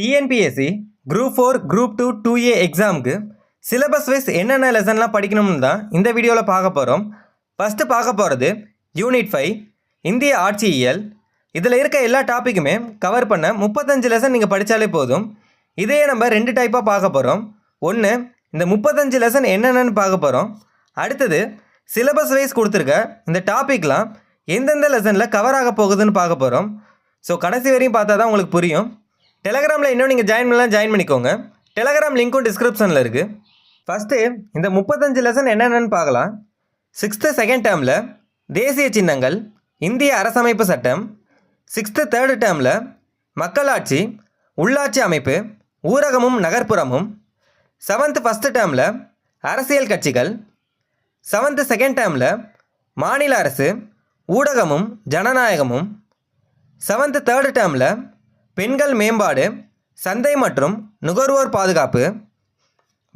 TNPSC group four group two two A எக்ஸாமுக்கு syllabus wise என்னென்ன லெசன்லாம் படிக்கணும்னு தான் இந்த வீடியோவில் பார்க்க போகிறோம் ஃபஸ்ட்டு பார்க்க போகிறது யூனிட் ஃபைவ் இந்திய ஆட்சியியல் இதில் இருக்க எல்லா டாப்பிக்குமே கவர் பண்ண முப்பத்தஞ்சு லெசன் நீங்கள் படித்தாலே போதும். இதையே நம்ம ரெண்டு டைப்பாக பார்க்க போகிறோம் ஒன்று இந்த முப்பத்தஞ்சு லெசன் என்னென்னு பார்க்க போகிறோம் அடுத்தது சிலபஸ் வைஸ் கொடுத்துருக்க இந்த டாப்பிக்லாம் எந்தெந்த லெசனில் கவர் ஆக போகுதுன்னு பார்க்க போகிறோம் ஸோ கடைசி வரையும் பார்த்தா தான் உங்களுக்கு புரியும். டெலகிராமில் இன்னும் நீங்கள் ஜாயின் பண்ணலாம் ஜாயின் பண்ணிக்கோங்க. டெலகிராம் லிங்க்கும் டிஸ்கிரிப்ஷனில் இருக்குது ஃபஸ்ட்டு இந்த முப்பத்தஞ்சு லெசன் என்னென்னு பார்க்கலாம். சிக்ஸ்த்து செகண்ட் டேர்மில் தேசிய சின்னங்கள் இந்திய அரசமைப்பு சட்டம். சிக்ஸ்த்து தேர்டு டேர்மில் மக்களாட்சி உள்ளாட்சி அமைப்பு ஊரகமும் நகர்ப்புறமும். செவன்த்து ஃபஸ்ட்டு டேர்மில் அரசியல் கட்சிகள். செவன்த்து செகண்ட் டேர்மில் மாநில அரசு ஊடகமும் ஜனநாயகமும். செவன்த்து தேர்டு டேர்மில் பெண்கள் மேம்பாடு சந்தை மற்றும் நுகர்வோர் பாதுகாப்பு.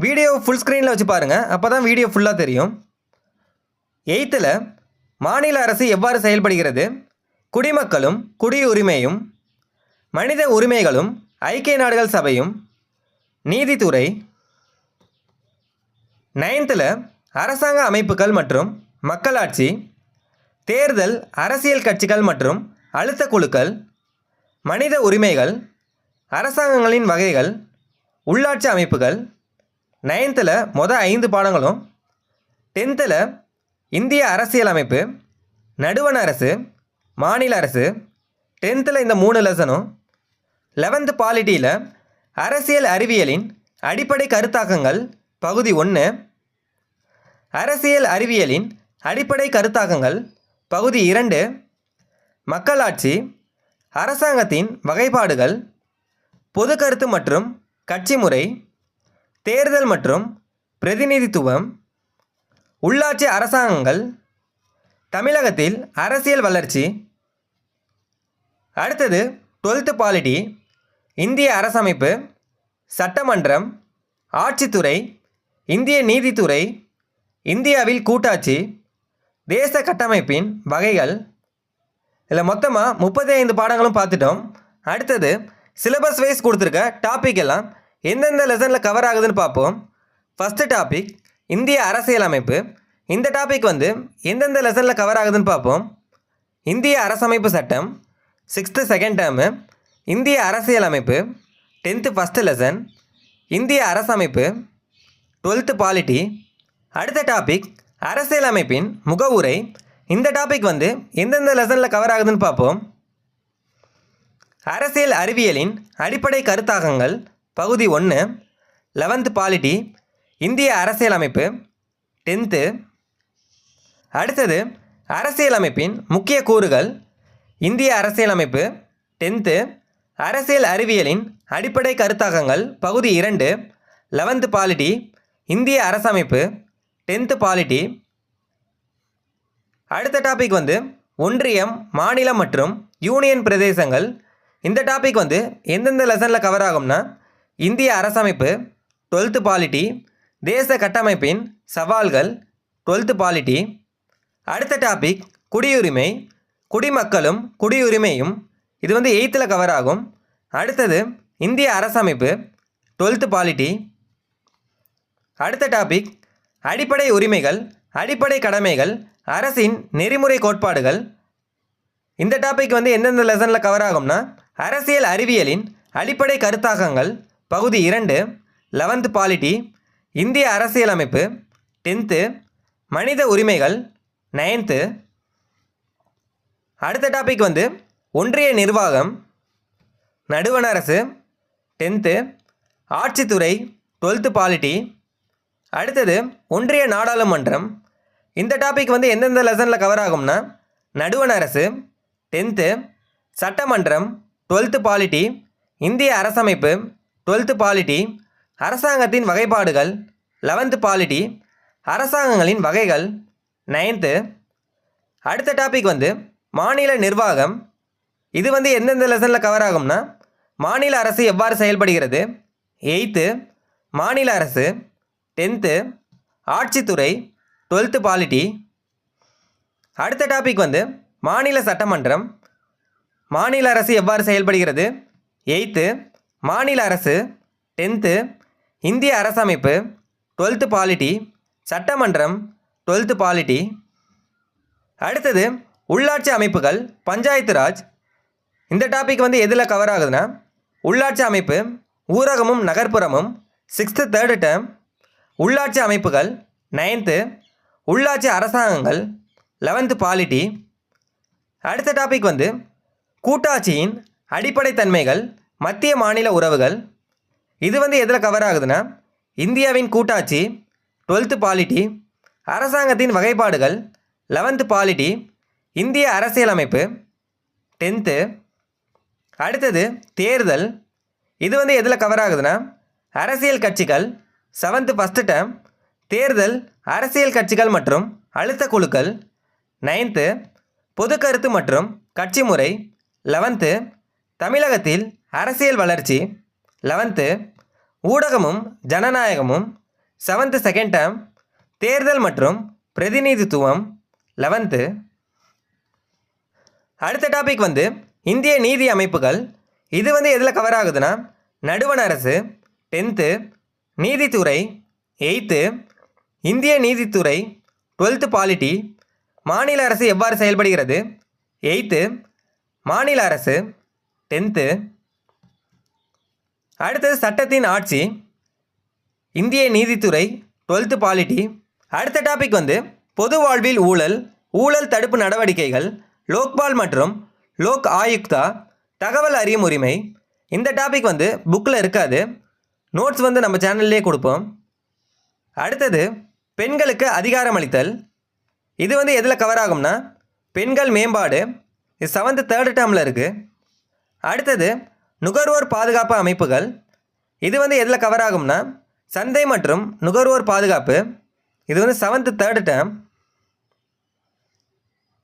வீடியோ ஃபுல் ஸ்க்ரீனில் வச்சு பாருங்கள் அப்போ தான் வீடியோ ஃபுல்லாக தெரியும். எயித்தில் மாநில அரசு எவ்வாறு செயல்படுகிறது? குடிமக்களும் குடியுரிமையும் மனித உரிமைகளும் ஐக்கிய நாடுகள் சபையும் நீதித்துறை. நைன்த்தில் அரசாங்க அமைப்புகள் மற்றும் மக்களாட்சி. தேர்தல் அரசியல் கட்சிகள் மற்றும் அழுத்த குழுக்கள். மனித உரிமைகள் அரசாங்கங்களின் வகைகள் உள்ளாட்சி அமைப்புகள் நைன்த்தில் மொதல் ஐந்து பாடங்களும் டென்த்தில் இந்திய அரசியல் அமைப்பு நடுவண் அரசு மாநில அரசு டென்த்தில் இந்த மூணு லெசனும் லெவன்த்து பாலிட்டியில் அரசியல் அறிவியலின் அடிப்படை கருத்தாக்கங்கள் பகுதி ஒன்று அரசியல் அறிவியலின் அடிப்படை கருத்தாக்கங்கள் பகுதி இரண்டு மக்களாட்சி அரசாங்கத்தின் வகைப்பாடுகள் பொது கருத்து மற்றும் கட்சி முறை தேர்தல் மற்றும் பிரதிநிதித்துவம் உள்ளாட்சி அரசாங்கங்கள் தமிழகத்தில் அரசியல் வளர்ச்சி அடுத்தது டுவெல்த்து பாலிட்டி இந்திய அரசமைப்பு சட்டமன்றம் ஆட்சித்துறை இந்திய நீதித்துறை இந்தியாவில் கூட்டாட்சி தேச கட்டமைப்பின் வகைகள் இதில் மொத்தமாக முப்பத்தி ஐந்து பாடங்களும் பார்த்துட்டோம். அடுத்தது சிலபஸ் வைஸ் கொடுத்துருக்க டாபிக் எல்லாம் எந்தெந்த லெசனில் கவர் ஆகுதுன்னு பார்ப்போம். ஃபஸ்ட்டு டாபிக் இந்திய அரசியலமைப்பு இந்த டாபிக் வந்து எந்தெந்த லெசனில் கவர் ஆகுதுன்னு பார்ப்போம். இந்திய அரசமைப்பு சட்டம் சிக்ஸ்த்து செகண்ட் டேர்மு இந்திய அரசியலமைப்பு டென்த்து ஃபஸ்ட்டு லெசன் இந்திய அரசமைப்பு டுவெல்த்து பாலிட்டி அடுத்த டாபிக் அரசியலமைப்பின் முகவுரை இந்த டாபிக் வந்து எந்தெந்த லெசனில் கவர் ஆகுதுன்னு பார்ப்போம். அரசியல் அறிவியலின் அடிப்படை கருத்தாக்கங்கள் பகுதி ஒன்று லெவன்த்து பாலிட்டி இந்திய அரசியலமைப்பு டென்த்து அடுத்தது அரசியலமைப்பின் முக்கிய கூறுகள் இந்திய அரசியலமைப்பு டென்த்து அரசியல் அறிவியலின் அடிப்படை கருத்தாக்கங்கள் பகுதி இரண்டு லெவன்த்து பாலிட்டி இந்திய அரசமைப்பு டென்த்து பாலிட்டி அடுத்த டாபிக் வந்து ஒன்றியம் மாநிலம் மற்றும் யூனியன் பிரதேசங்கள். இந்த டாபிக் வந்து எந்தெந்த லெசனில் கவர் ஆகும்னா இந்திய அரசமைப்பு டுவெல்த்து பாலிட்டி தேச கட்டமைப்பின் சவால்கள் டுவெல்த்து பாலிட்டி அடுத்த டாபிக் குடியுரிமை குடிமக்களும் குடியுரிமையும். இது வந்து எயித்தில் கவர் ஆகும். அடுத்தது இந்திய அரசமைப்பு டுவெல்த்து பாலிட்டி அடுத்த டாபிக் அடிப்படை உரிமைகள் அடிப்படை கடமைகள் அரசின் நெறிமுறை கோட்பாடுகள். இந்த டாபிக் வந்து எந்தெந்த லெசனில் கவர் ஆகும்னா அரசியல் அறிவியலின் அடிப்படை கருத்தாக்கங்கள் பகுதி இரண்டு லெவன்த்து பாலிட்டி இந்திய அரசியலமைப்பு டென்த்து மனித உரிமைகள் நைன்த்து அடுத்த டாபிக் வந்து ஒன்றிய நிர்வாகம் நடுவண் அரசு டென்த்து ஆட்சித்துறை டுவெல்த்து பாலிட்டி அடுத்தது ஒன்றிய நாடாளுமன்றம் இந்த டாபிக் வந்து எந்தெந்த லெசனில் கவர் ஆகும்னா நடுவண் அரசு டென்த்து சட்டமன்றம் டுவெல்த்து பாலிட்டி இந்திய அரசமைப்பு டுவெல்த்து பாலிட்டி அரசாங்கத்தின் வகைப்பாடுகள் லெவன்த்து பாலிட்டி அரசாங்கங்களின் வகைகள் நைன்த்து அடுத்த டாபிக் வந்து மாநில நிர்வாகம். இது வந்து எந்தெந்த லெசனில் கவர் ஆகும்னா மாநில அரசு எவ்வாறு செயல்படுகிறது? எயித்து மாநில அரசு டென்த்து ஆட்சித்துறை டுவெல்த்து பாலிட்டி. அடுத்த டாபிக் வந்து மாநில சட்டமன்றம். மாநில அரசு எவ்வாறு செயல்படுகிறது? எயித்து மாநில அரசு. டென்த்து இந்திய அரசமைப்பு. Twelfth polity. சட்டமன்றம். Twelfth polity. அடுத்தது உள்ளாட்சி அமைப்புகள். பஞ்சாயத்து ராஜ் இந்த டாபிக் வந்து எதில் கவர் ஆகுதுன்னா உள்ளாட்சி அமைப்பு ஊரகமும் நகர்ப்புறமும் சிக்ஸ்த்து தேர்டு டேர்ம் உள்ளாட்சி அமைப்புகள் நைன்த்து உள்ளாட்சி அரசாங்கங்கள் லெவன்த்து பாலிட்டி அடுத்த டாபிக் வந்து கூட்டாட்சியின் அடிப்படை தன்மைகள் மத்திய மாநில உறவுகள். இது வந்து எதில் கவர் ஆகுதுன்னா இந்தியாவின் கூட்டாட்சி டுவெல்த்து பாலிட்டி அரசாங்கத்தின் வகைப்பாடுகள் லெவன்த்து பாலிட்டி இந்திய அரசியலமைப்பு டென்த்து அடுத்தது தேர்தல். இது வந்து எதில் கவர் ஆகுதுன்னா அரசியல் கட்சிகள் செவன்த்து ஃபஸ்ட்டு டேம் தேர்தல் அரசியல் கட்சிகள் மற்றும் அழுத்த குழுக்கள் நைன்த்து பொது கருத்து மற்றும் கட்சி முறை லெவன்த்து தமிழகத்தில் அரசியல் வளர்ச்சி லெவன்த்து ஊடகமும் ஜனநாயகமும் செவன்த்து செகண்ட் டேர்ம் தேர்தல் மற்றும் பிரதிநிதித்துவம் லெவன்த்து அடுத்த டாபிக் வந்து இந்திய நீதி அமைப்புகள். இது வந்து எதில் கவர் ஆகுதுன்னா நடுவண் அரசு டென்த்து நீதித்துறை எயித்து இந்திய நீதித்துறை டுவெல்த்து பாலிட்டி மாநில அரசு எவ்வாறு செயல்படுகிறது? எயித்து மாநில அரசு. டென்த்து அடுத்தது சட்டத்தின் ஆட்சி. இந்திய நீதித்துறை டுவெல்த்து பாலிட்டி. அடுத்த டாபிக் வந்து பொது வாழ்வில் ஊழல் ஊழல் தடுப்பு நடவடிக்கைகள் லோக்பால் மற்றும் லோக் ஆயுக்தா தகவல் அறியும் உரிமை இந்த டாபிக் வந்து புக்கில் இருக்காது. நோட்ஸ் வந்து நம்ம சேனல்லே கொடுப்போம். அடுத்தது பெண்களுக்கு அதிகாரம் அளித்தல். இது வந்து எதில் கவர் ஆகும்னா பெண்கள் மேம்பாடு. இது செவன்த்து தேர்டு டேர்மில் இருக்குது அடுத்தது நுகர்வோர் பாதுகாப்பு அமைப்புகள். இது வந்து எதில் கவர் ஆகும்னா சந்தை மற்றும் நுகர்வோர் பாதுகாப்பு. இது வந்து செவன்த்து தேர்டு டேம்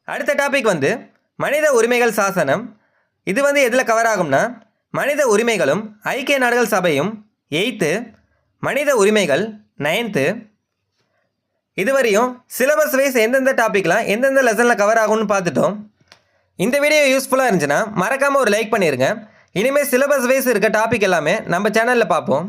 அடுத்த டாபிக் வந்து மனித உரிமைகள் சாசனம். இது வந்து எதில் கவர் ஆகும்னா மனித உரிமைகளும் ஐக்கிய நாடுகள் சபையும் எயித்து மனித உரிமைகள் நைன்த்து இதுவரையும் சிலபஸ் வைஸ் எந்தெந்த டாப்பிக்லாம் எந்தெந்த லெசனில் கவர் ஆகும்னு பார்த்துட்டோம். இந்த வீடியோ யூஸ்ஃபுல்லாக இருந்துச்சுன்னா மறக்காமல் ஒரு லைக் பண்ணிடுங்க இனிமேல் சிலபஸ் வைஸ் இருக்க டாபிக் எல்லாமே நம்ம சேனலில் பார்ப்போம்.